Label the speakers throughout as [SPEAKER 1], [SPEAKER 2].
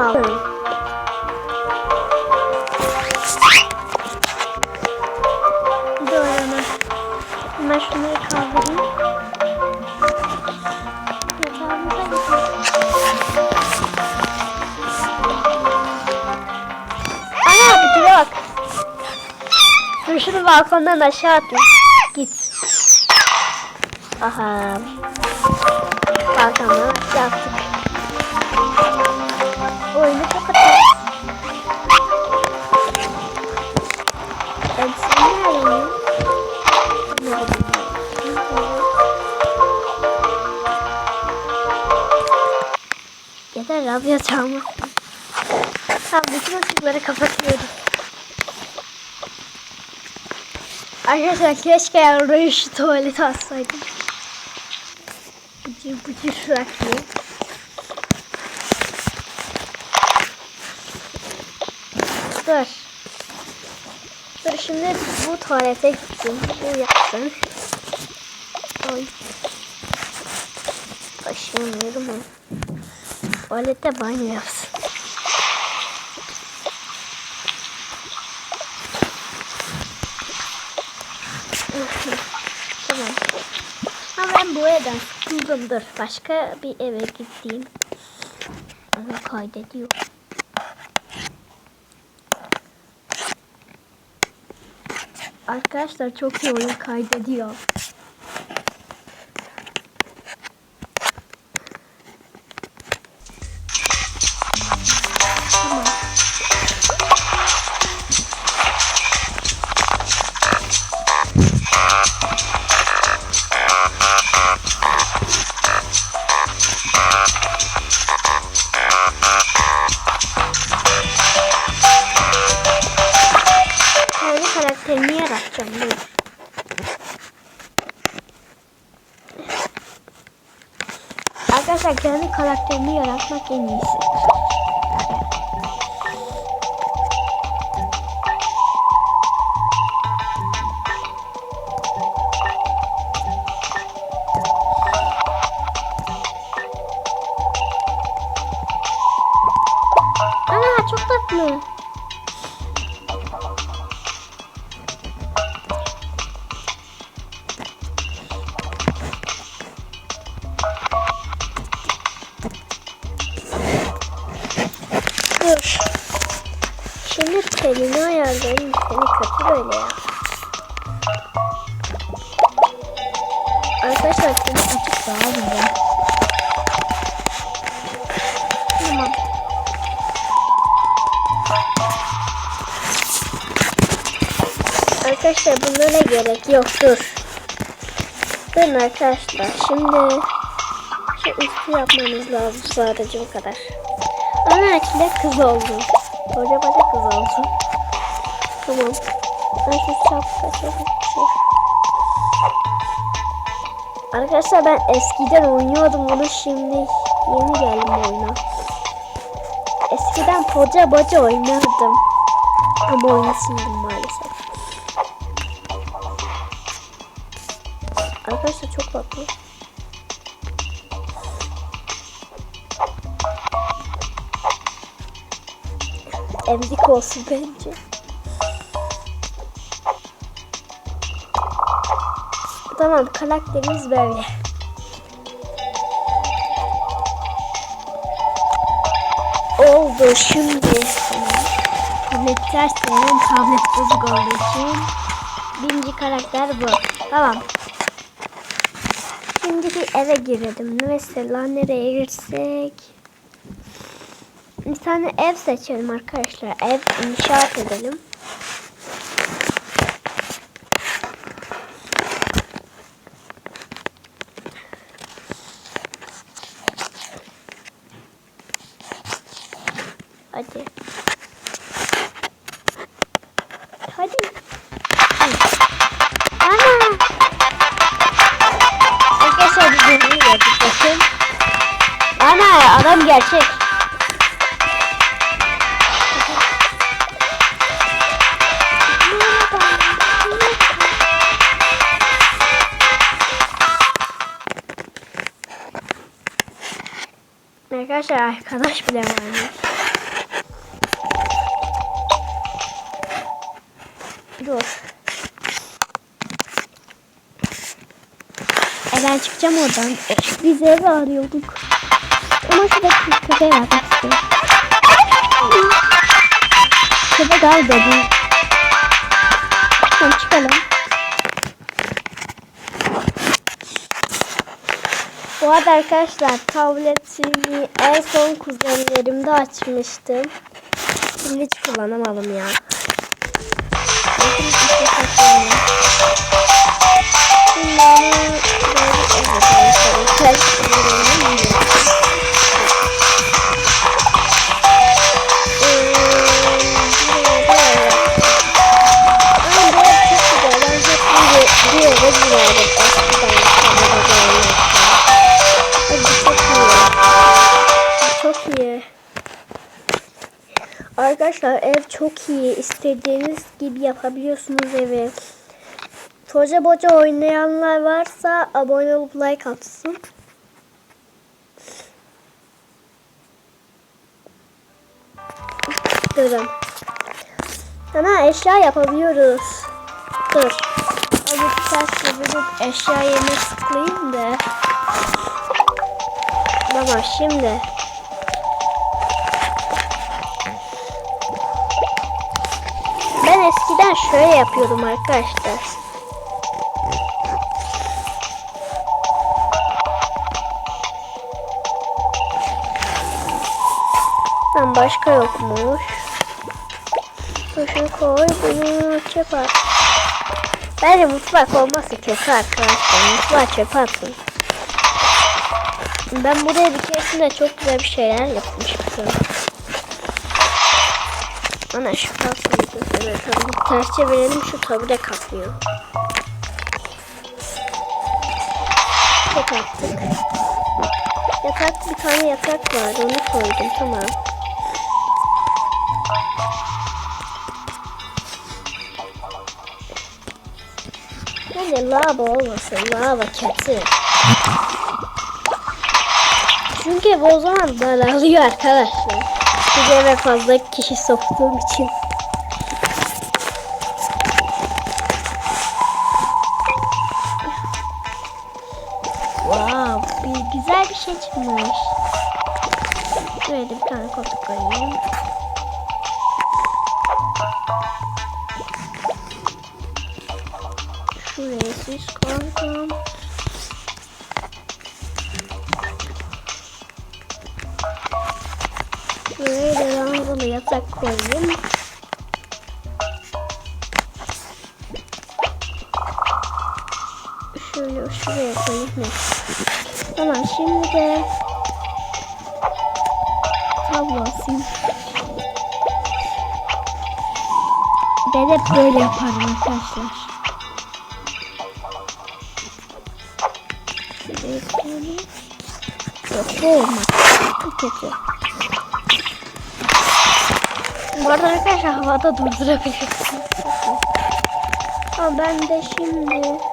[SPEAKER 1] Bir de oynama. Hemen şunları kaldırayım. Ana dur bak. Dur şunu balkondan aşağı atayım. Git. Aha. Balkondan aşağı attık. Oyunu arayayım. Yeter Rabia çalmasın. Tamam bütün ışıkları kapatıyoruz. Arkadaşlar keşke oraya şu tuvaleti atsaydım. Bıcır bıcır sürekli. Dur. Dur şimdi bu tuvalete gitsin. Bu yapsın. Oy. Taşıyamıyorum ha. Tuvalette banyo yapsın. tamam. Ama ben bu evden sıkıldım. Dur. Başka bir eve gideyim. Onu kaydediyor. Arkadaşlar çok iyi oyun kaydediyor. Arkadaşlar kendi karakterimi yaratmak en iyisi. Şimdi telini ayarlayayım. Seni kötü böyle ya. Arkadaşlar seni açık daha güzel. Tamam. Arkadaşlar bunlara gerek yok. Dur. Durun arkadaşlar. Şimdi şu üstü yapmamız lazım sadece bu kadar. Ana içinde kız oldu. Koca koca kız oldu. Tamam. Ben şu şapka şey. Arkadaşlar ben eskiden oynuyordum bunu şimdi yeni geldim oyuna. Eskiden poca boca oynardım. Ama oyunu sildim maalesef. Arkadaşlar çok tatlı. Emzik olsun bence. Tamam karakterimiz böyle. Oldu şimdi. Tablet ters tablet bozuk olduğu için. Birinci karakter bu. Tamam. Şimdi bir eve girelim. Mesela nereye girsek? Bir tane ev seçelim arkadaşlar. Ev inşaat edelim. Hadi. Hadi. Ana. Arkadaşlar bir bakın. Ana adam gerçek. Arkadaşlar arkadaş bile varmış. Dur. E ben çıkacağım oradan. Biz ev arıyorduk. Ama şuradaki köpeğe vermek istiyorum. Köpek al dedi. Tamam çıkalım. Bu arada arkadaşlar tabletimi en son kuzenlerimde açmıştım. Şimdi hiç kullanamadım ya. Bakın işte saçmalama. Şimdi Arkadaşlar ev çok iyi. İstediğiniz gibi yapabiliyorsunuz evi. Toca boca oynayanlar varsa abone olup like atsın. Durun. Sana eşya yapabiliyoruz. Dur. Alıp ters çevirip eşya yerine tıklayayım da. Tamam şimdi. Ben eskiden şöyle yapıyordum arkadaşlar. Tamam başka yokmuş. Şunu koy bunu çöp at. Bence mutfak olmazsa kötü arkadaşlar. Mutfağa çöp atın. Ben buraya bir keresinde çok güzel bir şeyler yapmıştım. Ana şu tabii ters çevirelim şu tabi de kaplıyor. Çok attık. Yatak bir tane yatak vardı onu koydum tamam. Bence lava olmasın. Lava kötü. Çünkü o zaman daralıyor arkadaşlar. Bir eve fazla kişi soktuğum için. Bir şey çıkmış. Şuraya da bir tane koltuk koyayım. Şuraya süs koydum. Şuraya da ranzalı yatak koyayım. Şöyle şuraya koyayım. Tamam şimdi de tablo asayım. Ben hep böyle yaparım arkadaşlar. Yok bu olmaz. Bu kötü. Bu arada arkadaşlar havada durdurabilirsiniz. Ama ben de şimdi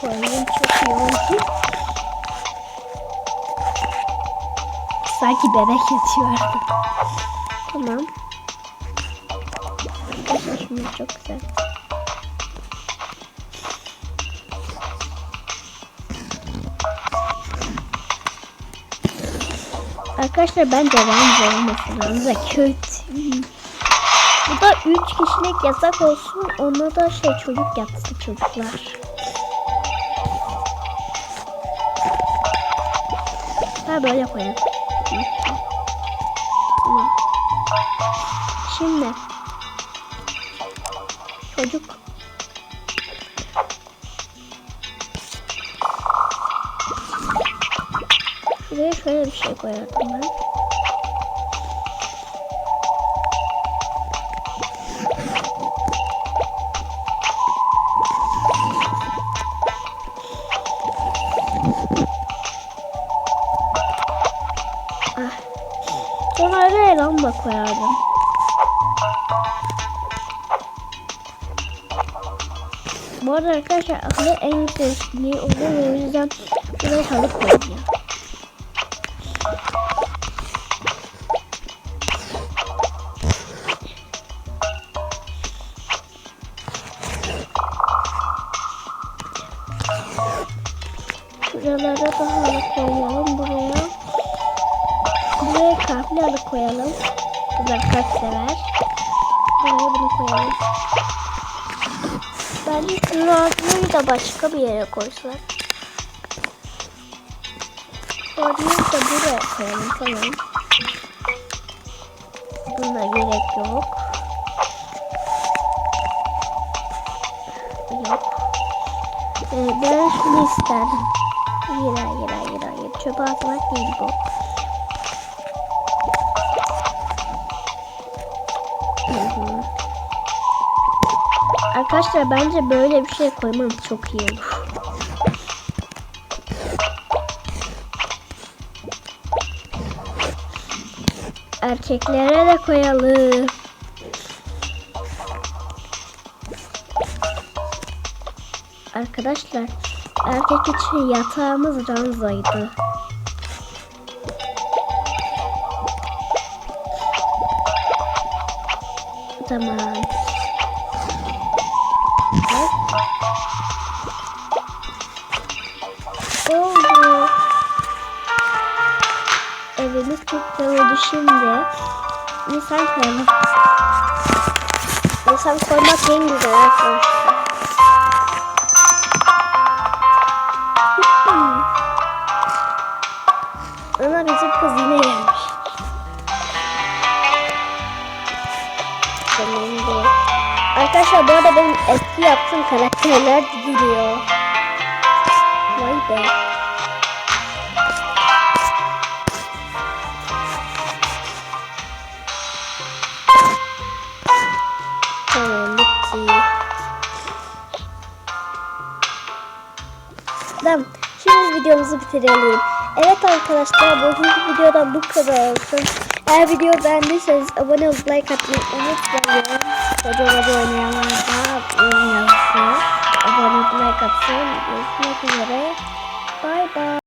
[SPEAKER 1] koyayım. Çok iyi oldu. Sanki bebek yatıyor. Tamam. Arkadaşlar şunlar çok güzel. Arkadaşlar bence Ranza olmasın. Ranza kötü. Bu da 3 kişilik yasak olsun. Ona da şey çocuk yatsın çocuklar. Ha böyle koyalım. Şimdi çocuk Şuraya şöyle bir şey koyardım ben. Bunları lamba koyardım. Bu arada arkadaşlar akıllı en sevdiği oluyor o yüzden buraya halı koyacağım. Şuralara da halı koyalım buraya. Buraya kahve halı koyalım. Bunlar çok sever. Buraya bunu koyalım. Bence radyoyu da başka bir yere koysak. Radyoyu da buraya koyalım tamam. Buna gerek yok. Yok. Ee, ben şunu isterdim. Hayır hayır hayır hayır. Çöpe atmak değil bu. Arkadaşlar bence böyle bir şey koymamız çok iyi olur. Erkeklere de koyalım. Arkadaşlar erkek için yatağımız ranzaydı. Tamam. Evet. Oldu. Evimiz çok oldu şimdi. İnsan koymak. İnsan koymak en güzel arkadaşlar. Ama bizim kız yine gelmiş. Arkadaşlar bu arada benim eski yaptığım karakterler diziliyor. Vay be. Tamam bitti. Tamam. Şimdi videomuzu bitirelim. Evet arkadaşlar bugünkü videodan bu kadar olsun. Eğer video beğendiyseniz abone olup like atmayı unutmayın. Videoları oynayanlar da yorum yazsın. Abone olup like atsın. Görüşmek üzere. Bye bye.